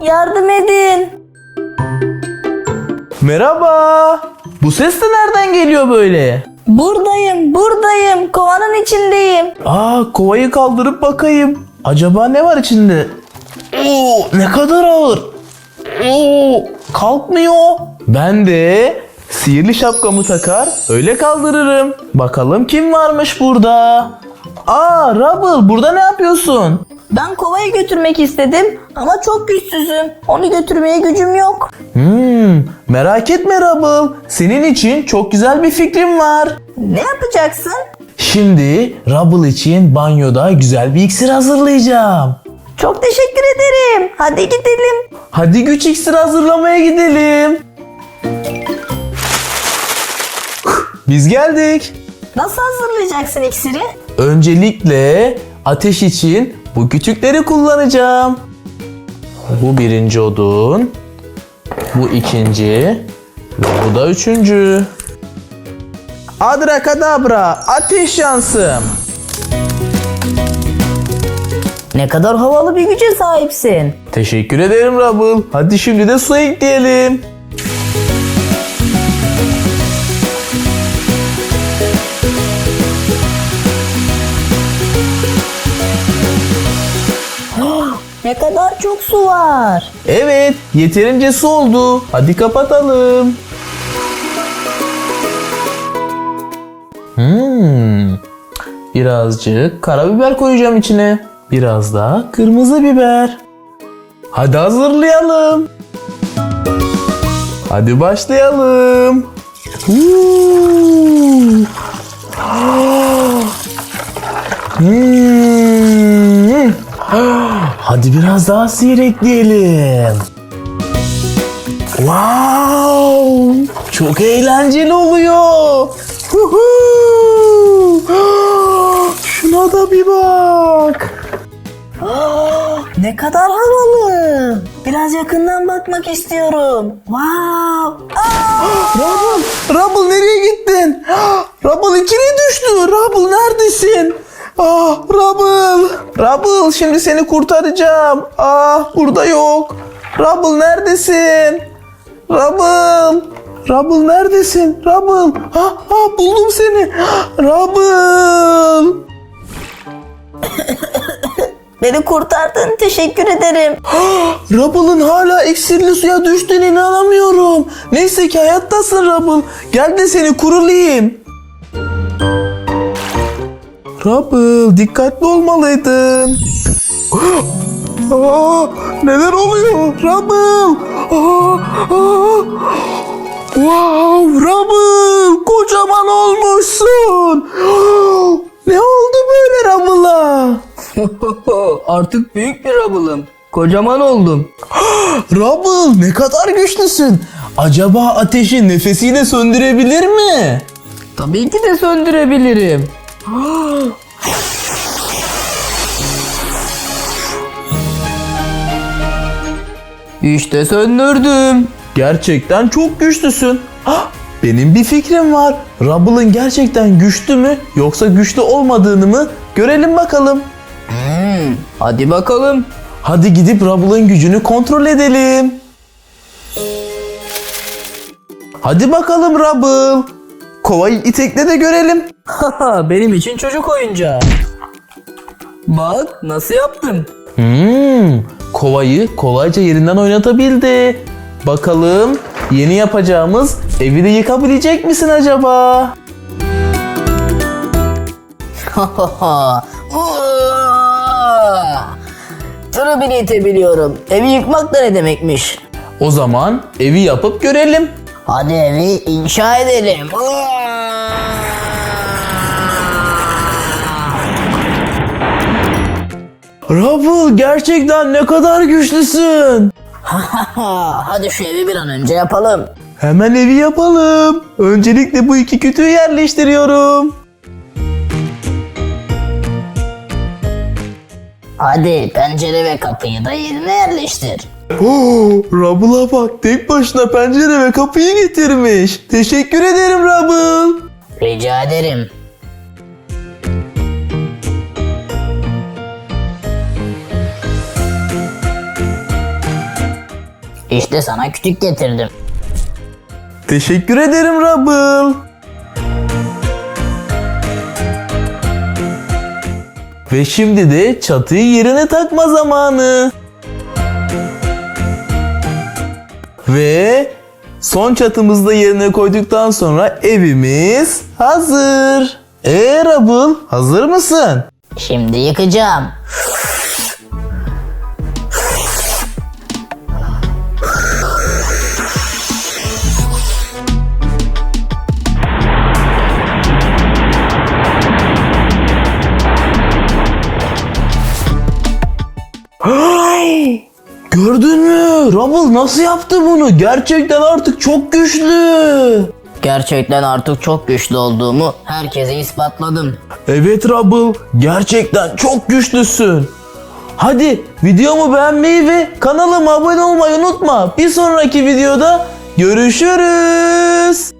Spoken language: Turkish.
yardım edin. Merhaba. Bu ses de nereden geliyor böyle? Buradayım, buradayım. Kovanın içindeyim. Aa kovayı kaldırıp bakayım. Acaba ne var içinde? Oo, ne kadar ağır. Oo, kalkmıyor. Ben de sihirli şapkamı takar öyle kaldırırım. Bakalım kim varmış burada. Aa Rubble burada ne yapıyorsun? Ben kovayı götürmek istedim ama çok güçsüzüm. Onu götürmeye gücüm yok. Hmm, merak etme Rubble. Senin için çok güzel bir fikrim var. Ne yapacaksın? Şimdi Rubble için banyoda güzel bir iksir hazırlayacağım. Çok teşekkür ederim. Hadi gidelim. Hadi güç iksiri hazırlamaya gidelim. Biz geldik. Nasıl hazırlayacaksın iksiri? Öncelikle ateş için bu küçükleri kullanacağım. Bu birinci odun. Bu ikinci. Ve bu da üçüncü. Adrakadabra ateş yansım. Ne kadar havalı bir güce sahipsin. Teşekkür ederim Rubble. Hadi şimdi de su ekleyelim. Ne kadar çok su var. Evet, yeterince su oldu. Hadi kapatalım. Hmm. Birazcık karabiber koyacağım içine. Biraz da kırmızı biber. Hadi hazırlayalım. Hadi başlayalım. Huu. Hmm. Hadi biraz daha sihir ekleyelim. Wow! Çok eğlenceli oluyor. Huhu! Şuna da bir bak. Ne kadar havalı. Biraz yakından bakmak istiyorum. Wow. Rubble, Rubble nereye gittin? Rubble içine düştü. Rubble neredesin? Ah Rubble. Rubble şimdi seni kurtaracağım. Ah burada yok. Rubble neredesin? Rubble. Rubble neredesin? Rubble. Ah, ah buldum seni. Rubble. Beni kurtardın. Teşekkür ederim. Rubble'ın hala iksirli suya düştüğüne inanamıyorum. Neyse ki hayattasın Rubble. Gel de seni kurulayım. Rubble dikkatli olmalıydın. Aa, neler oluyor? Rubble. Aa, aa. Wow Rubble kocaman olmuşsun. Ne oldu böyle Rubble'a? Artık büyük bir rabılım. Kocaman oldum. Rubble ne kadar güçlüsün. Acaba ateşi nefesiyle söndürebilir mi? Tabii ki de söndürebilirim. İşte söndürdüm. Gerçekten çok güçlüsün. Benim bir fikrim var. Rubble'ın gerçekten güçlü mü yoksa güçlü olmadığını mı görelim bakalım. Hadi bakalım. Hadi gidip Rubble'ın gücünü kontrol edelim. Hadi bakalım Rubble. Kovayı itekle de görelim. Benim için çocuk oyuncağı. Bak nasıl yaptım. Hmm, kovayı kolayca yerinden oynatabildi. Bakalım yeni yapacağımız evi de yıkabilecek misin acaba? Şunu bile itebiliyorum. Evi yıkmak da ne demekmiş? O zaman evi yapıp görelim. Hadi evi inşa edelim. Rubble gerçekten ne kadar güçlüsün. Hadi şu evi bir an önce yapalım. Hemen evi yapalım. Öncelikle bu iki kütüğü yerleştiriyorum. Hadi pencere ve kapıyı da yerine yerleştir. Oo, Rubble'a bak tek başına pencere ve kapıyı getirmiş. Teşekkür ederim Rubble. Rica ederim. İşte sana kütük getirdim. Teşekkür ederim Rubble. Ve şimdi de çatıyı yerine takma zamanı. Ve son çatımızı da yerine koyduktan sonra evimiz hazır. Eee Rubble hazır mısın? Şimdi yıkacağım. Gördün mü? Rubble nasıl yaptı bunu? Gerçekten artık çok güçlü. Gerçekten artık çok güçlü olduğumu herkese ispatladım. Evet Rubble, gerçekten çok güçlüsün. Hadi videomu beğenmeyi ve kanalıma abone olmayı unutma. Bir sonraki videoda görüşürüz.